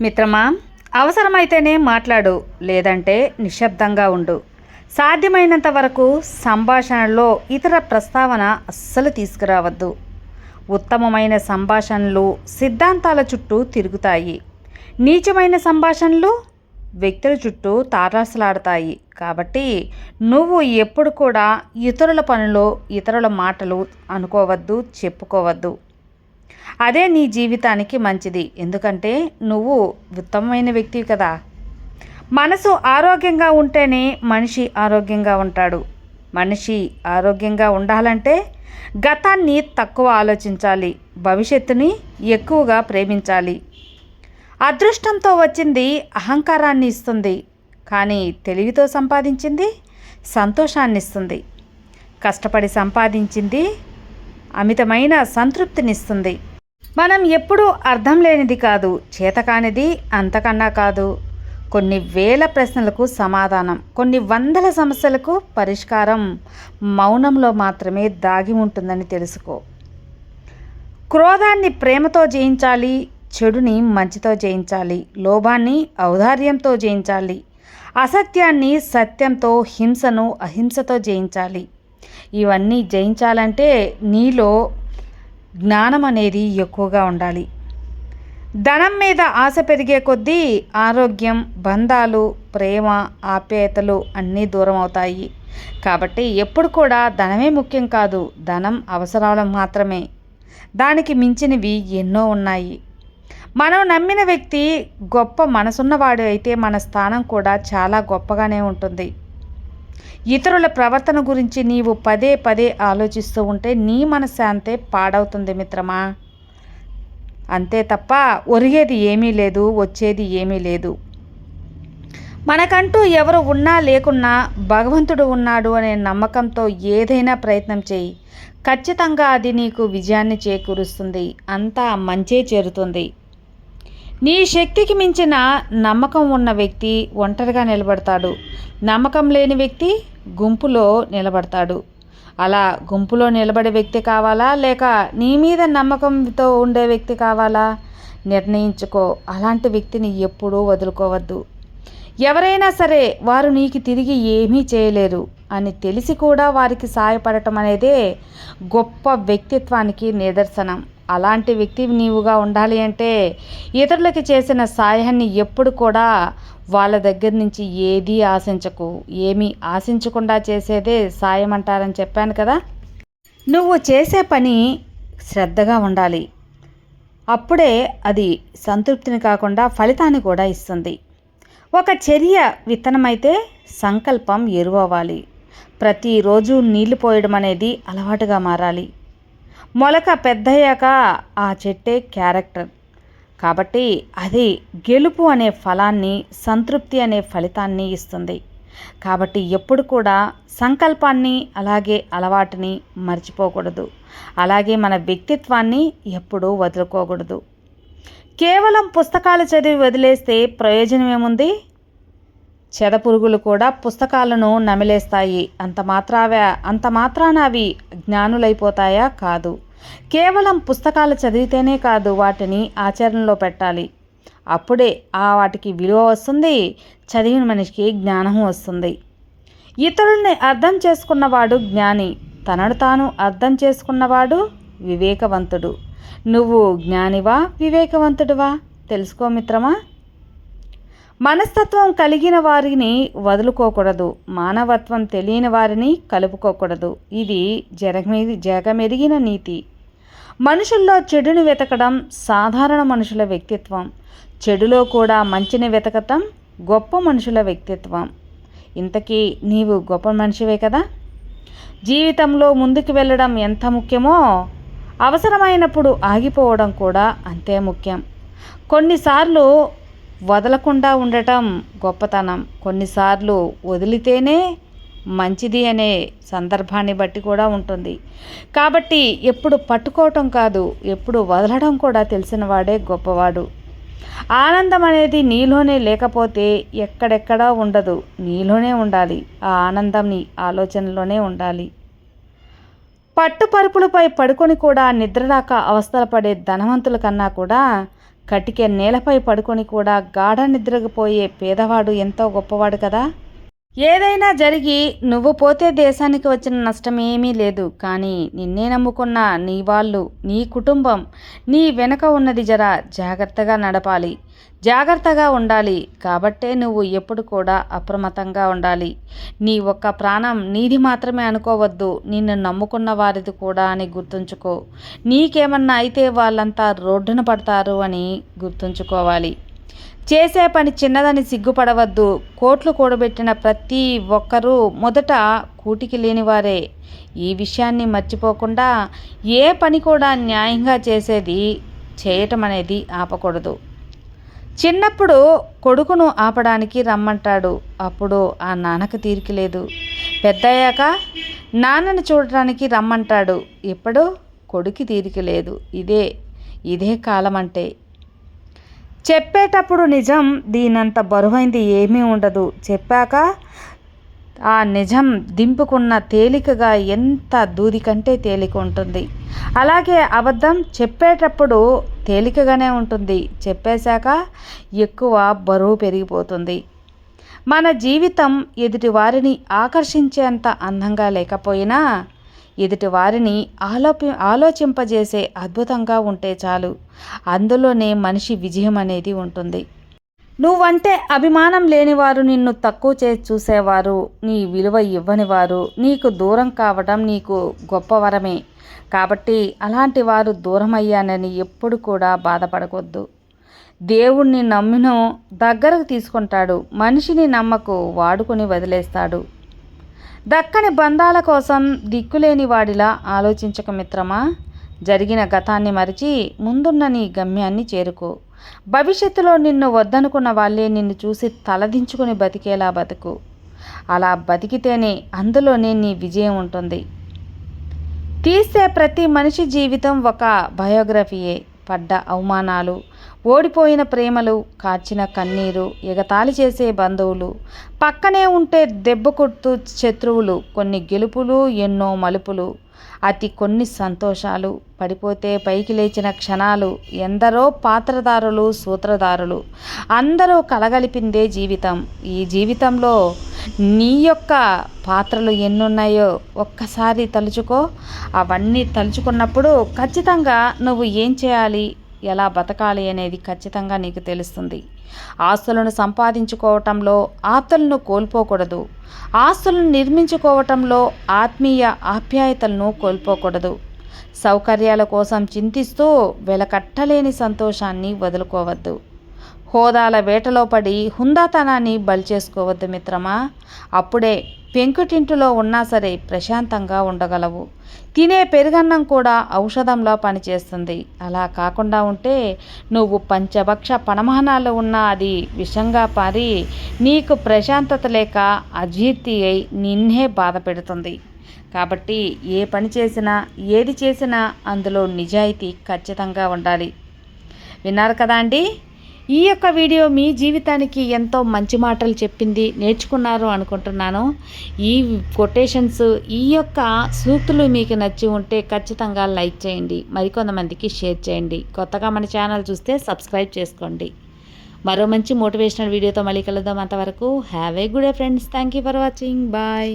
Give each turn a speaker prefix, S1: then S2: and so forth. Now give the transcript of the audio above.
S1: మిత్రమా అవసరమైతేనే మాట్లాడు లేదంటే నిశ్శబ్దంగా ఉండు. సాధ్యమైనంత వరకు సంభాషణలో ఇతర ప్రస్తావన అస్సలు తీసుకురావద్దు. ఉత్తమమైన సంభాషణలు సిద్ధాంతాల చుట్టూ తిరుగుతాయి. నీచమైన సంభాషణలు వ్యక్తుల చుట్టూ తారాసలాడతాయి. కాబట్టి నువ్వు ఎప్పుడు కూడా ఇతరుల పనులు ఇతరుల మాటలు అనుకోవద్దు చెప్పుకోవద్దు. అదే నీ జీవితానికి మంచిది. ఎందుకంటే నువ్వు ఉత్తమమైన వ్యక్తివి కదా. మనసు ఆరోగ్యంగా ఉంటేనే మనిషి ఆరోగ్యంగా ఉంటాడు. మనిషి ఆరోగ్యంగా ఉండాలంటే గతాన్ని తక్కువ ఆలోచించాలి. భవిష్యత్తుని ఎక్కువగా ప్రేమించాలి. అదృష్టంతో వచ్చింది అహంకారాన్ని ఇస్తుంది. కానీ తెలివితో సంపాదించింది సంతోషాన్ని ఇస్తుంది. కష్టపడి సంపాదించింది అమితమైన సంతృప్తినిస్తుంది. మనం ఎప్పుడూ అర్థం లేనిది కాదు చేతకానిది అంతకన్నా కాదు. కొన్ని వేల ప్రశ్నలకు సమాధానం కొన్ని వందల సమస్యలకు పరిష్కారం మౌనంలో మాత్రమే దాగి ఉంటుందని తెలుసుకో. క్రోధాన్ని ప్రేమతో జయించాలి చెడుని మంచితో జయించాలి లోభాన్ని ఔదార్యంతో జయించాలి అసత్యాన్ని సత్యంతో హింసను అహింసతో జయించాలి. ఇవన్నీ జయించాలంటే నీలో జ్ఞానం అనేది ఎక్కువగా ఉండాలి. ధనం మీద ఆశ పెరిగే కొద్దీ ఆరోగ్యం బంధాలు ప్రేమ ఆప్యాయతలు అన్నీ దూరం అవుతాయి. కాబట్టి ఎప్పుడు కూడా ధనమే ముఖ్యం కాదు ధనం అవసరాలు మాత్రమే. దానికి మించినవి ఎన్నో ఉన్నాయి. మనం నమ్మిన వ్యక్తి గొప్ప మనసున్నవాడు అయితే మన స్థానం కూడా చాలా గొప్పగానే ఉంటుంది. ఇతరుల ప్రవర్తన గురించి నీవు పదే పదే ఆలోచిస్తూ ఉంటే నీ మనశ్శాంతే పాడవుతుంది మిత్రమా? అంతే తప్ప ఒరిగేది ఏమీ లేదు వచ్చేది ఏమీ లేదు. మనకంటూ ఎవరు ఉన్నా లేకున్నా భగవంతుడు ఉన్నాడు అనే నమ్మకంతో ఏదైనా ప్రయత్నం చేయి. ఖచ్చితంగా అది నీకు విజయాన్ని చేకూరుస్తుంది. అంతా మంచే చేరుతుంది. నీ శక్తికి మించిన నమ్మకం ఉన్న వ్యక్తి ఒంటరిగా నిలబడతాడు. నమ్మకం లేని వ్యక్తి గుంపులో నిలబడతాడు. అలా గుంపులో నిలబడే వ్యక్తి కావాలా? లేక నీ మీద నమ్మకంతో ఉండే వ్యక్తి కావాలా? నిర్ణయించుకో. అలాంటి వ్యక్తిని ఎప్పుడూ వదులుకోవద్దు. ఎవరైనా సరే వారు నీకు తిరిగి ఏమీ చేయలేరు అని తెలిసి కూడా వారికి సాయపడటం అనేదే గొప్ప వ్యక్తిత్వానికి నిదర్శనం. అలాంటి వ్యక్తి నీవుగా ఉండాలి అంటే ఇతరులకి చేసిన సాయాన్ని ఎప్పుడు కూడా వాళ్ళ దగ్గర నుంచి ఏదీ ఆశించకు. ఏమీ ఆశించకుండా చేసేదే సాయం అంటారని చెప్పాను కదా. నువ్వు చేసే పని శ్రద్ధగా ఉండాలి. అప్పుడే అది సంతృప్తిని కాకుండా ఫలితాన్ని కూడా ఇస్తుంది. ఒక చర్య విత్తనమైతే సంకల్పం ఎరువవ్వాలి. ప్రతిరోజు నీళ్ళు పోయడం అనేది అలవాటుగా మారాలి. మొలక పెద్దయ్యాక ఆ చెట్టే క్యారెక్టర్. కాబట్టి అది గెలుపు అనే ఫలాన్ని సంతృప్తి అనే ఫలితాన్ని ఇస్తుంది. కాబట్టి ఎప్పుడు కూడా సంకల్పాన్ని అలాగే అలవాటుని మర్చిపోకూడదు. అలాగే మన వ్యక్తిత్వాన్ని ఎప్పుడూ వదులుకోకూడదు. కేవలం పుస్తకాలు చదివి వదిలేస్తే ప్రయోజనం ఏముంది చెదపురుగులు కూడా పుస్తకాలను నమిలేస్తాయి. అంత మాత్రావే అంత మాత్రాన అవి జ్ఞానులైపోతాయా? కాదు. కేవలం పుస్తకాలు చదివితేనే కాదు వాటిని ఆచరణలో పెట్టాలి. అప్పుడే ఆ వాటికి విలువ వస్తుంది చదివిన మనిషికి జ్ఞానం వస్తుంది. ఇతరుల్ని అర్థం చేసుకున్నవాడు జ్ఞాని తనను తాను అర్థం చేసుకున్నవాడు వివేకవంతుడు. నువ్వు జ్ఞానివా వివేకవంతుడివా? తెలుసుకో మిత్రమా? మనస్తత్వం కలిగిన వారిని వదులుకోకూడదు. మానవత్వం తెలియని వారిని కలుపుకోకూడదు. ఇది జగమె జగమెరిగిన నీతి. మనుషుల్లో చెడుని వెతకడం సాధారణ మనుషుల వ్యక్తిత్వం. చెడులో కూడా మంచిని వెతకటం గొప్ప మనుషుల వ్యక్తిత్వం. ఇంతకీ నీవు గొప్ప మనిషివే కదా? జీవితంలో ముందుకు వెళ్ళడం ఎంత ముఖ్యమో అవసరమైనప్పుడు ఆగిపోవడం కూడా అంతే ముఖ్యం. కొన్నిసార్లు వదలకుండా ఉండటం గొప్పతనం. కొన్నిసార్లు వదిలితేనే మంచిది అనే సందర్భాన్ని బట్టి కూడా ఉంటుంది. కాబట్టి ఎప్పుడు పట్టుకోవటం కాదు ఎప్పుడు వదలడం కూడా తెలిసిన వాడే గొప్పవాడు. ఆనందం అనేది నీలోనే లేకపోతే ఎక్కడెక్కడా ఉండదు. నీలోనే ఉండాలి. ఆ ఆనందం నీ ఆలోచనలోనే ఉండాలి. పట్టు పరుపులపై పడుకొని కూడా నిద్రరాక అవస్థలు పడే ధనవంతుల కన్నా కూడా కటికే నేలపై పడుకొని కూడా గాఢ నిద్రపోయే పేదవాడు ఎంతో గొప్పవాడు కదా? ఏదైనా జరిగి నువ్వు పోతే దేశానికి వచ్చిన నష్టం ఏమీ లేదు. కానీ నిన్నే నమ్ముకున్న నీ వాళ్ళు నీ కుటుంబం నీ వెనక ఉన్నది జర జాగ్రత్తగా నడపాలి. జాగ్రత్తగా ఉండాలి. కాబట్టే నువ్వు ఎప్పుడు కూడా అప్రమత్తంగా ఉండాలి. నీ ఒక్క ప్రాణం నీది మాత్రమే అనుకోవద్దు. నిన్ను నమ్ముకున్న వారిది కూడా అని గుర్తుంచుకో. నీకేమన్నా అయితే వాళ్ళంతా రోడ్డున పడతారు అని గుర్తుంచుకోవాలి. చేసే పని చిన్నదని సిగ్గుపడవద్దు. కోట్లు కూడబెట్టిన ప్రతి ఒక్కరూ మొదట కూటికి లేనివారే. ఈ విషయాన్ని మర్చిపోకుండా ఏ పని కూడా న్యాయంగా చేసేది చేయటం అనేది ఆపకూడదు. చిన్నప్పుడు కొడుకును ఆపడానికి రమ్మంటాడు. అప్పుడు ఆ నాన్నకు తీరిక లేదు. పెద్దయ్యాక నాన్నను చూడటానికి రమ్మంటాడు. ఇప్పుడు కొడుకు తీరిక లేదు. ఇదే ఇదే కాలం అంటే చెప్పేటప్పుడు నిజం దీనంత బరువైంది ఏమీ ఉండదు. చెప్పాక ఆ నిజం దింపుకున్న తేలికగా ఎంత దూది కంటే తేలిక ఉంటుంది. అలాగే అబద్ధం చెప్పేటప్పుడు తేలికగానే ఉంటుంది. చెప్పేశాక ఎక్కువ బరువు పెరిగిపోతుంది. మన జీవితం ఎదుటి వారిని ఆకర్షించేంత అందంగా లేకపోయినా ఎదుటి వారిని ఆలోపి ఆలోచింపజేసే అద్భుతంగా ఉంటే చాలు. అందులోనే మనిషి విజయం అనేది ఉంటుంది. నువ్వంటే అభిమానం లేనివారు నిన్ను తక్కువ చేసి చూసేవారు. నీ విలువ ఇవ్వనివారు. నీకు దూరం కావడం నీకు గొప్ప వరమే. కాబట్టి అలాంటి వారు దూరం అయ్యానని ఎప్పుడు కూడా బాధపడకూడదు దేవుణ్ణి నమ్మినో దగ్గరకు తీసుకుంటాడు. మనిషిని నమ్మకు వాడుకొని వదిలేస్తాడు. దక్కని బంధాల కోసం దిక్కులేని వాడిలా ఆలోచించక మిత్రమా? జరిగిన గతాన్ని మరిచి ముందున్న నీ గమ్యాన్ని చేరుకో. భవిష్యత్తులో నిన్ను వద్దనుకున్న వాళ్ళే నిన్ను చూసి తలదించుకుని బతికేలా బతుకు. అలా బతికితేనే అందులోనే నీ విజయం ఉంటుంది. తీసే ప్రతి మనిషి జీవితం ఒక బయోగ్రఫీయే. పడ్డ అవమానాలు ఓడిపోయిన ప్రేమలు కార్చిన కన్నీరు ఎగతాళి చేసే బంధువులు పక్కనే ఉంటే దెబ్బ కొడుతూ శత్రువులు కొన్ని గెలుపులు ఎన్నో మలుపులు అతి కొన్ని సంతోషాలు పడిపోతే పైకి లేచిన క్షణాలు ఎందరో పాత్రదారులు సూత్రధారులు అందరూ కలగలిపిందే జీవితం. ఈ జీవితంలో నీ యొక్క పాత్రలు ఎన్నున్నాయో ఒక్కసారి తలుచుకో. అవన్నీ తలుచుకున్నప్పుడు ఖచ్చితంగా నువ్వు ఏం చేయాలి ఎలా బతకాలి అనేది ఖచ్చితంగా నీకు తెలుస్తుంది. ఆస్తులను సంపాదించుకోవటంలో ఆప్తలను కోల్పోకూడదు. ఆస్తులను నిర్మించుకోవటంలో ఆత్మీయ ఆప్యాయతలను కోల్పోకూడదు. సౌకర్యాల కోసం చింతిస్తూ వెలకట్టలేని సంతోషాన్ని వదులుకోవద్దు. హోదాల వేటలో పడి హుందాతనాన్ని బలిచేసుకోవద్దు మిత్రమా. అప్పుడే పెంకుటింటిలో ఉన్నా సరే ప్రశాంతంగా ఉండగలవు. తినే పెరుగన్నం కూడా ఔషధంలో పనిచేస్తుంది. అలా కాకుండా ఉంటే నువ్వు పంచభక్ష పనమానాలు ఉన్నా అది విషంగా పారి నీకు ప్రశాంతత లేక అజీర్తి అయి నిన్నే బాధ పెడుతుంది. కాబట్టి ఏ పని చేసినా ఏది చేసినా అందులో నిజాయితీ ఖచ్చితంగా ఉండాలి. విన్నారు కదా అండి? ఈ యొక్క వీడియో మీ జీవితానికి ఎంతో మంచి మాటలు చెప్పింది నేర్చుకున్నారు అనుకుంటున్నాను. ఈ కొటేషన్స్ ఈ యొక్క సూక్తులు మీకు నచ్చి ఉంటే ఖచ్చితంగా లైక్ చేయండి మరికొంతమందికి షేర్ చేయండి. కొత్తగా మన ఛానల్ చూస్తే సబ్స్క్రైబ్ చేసుకోండి. మరో మంచి మోటివేషనల్ వీడియోతో మళ్ళీ కలుద్దాం అంతవరకు. Have a good a friends thank you for watching bye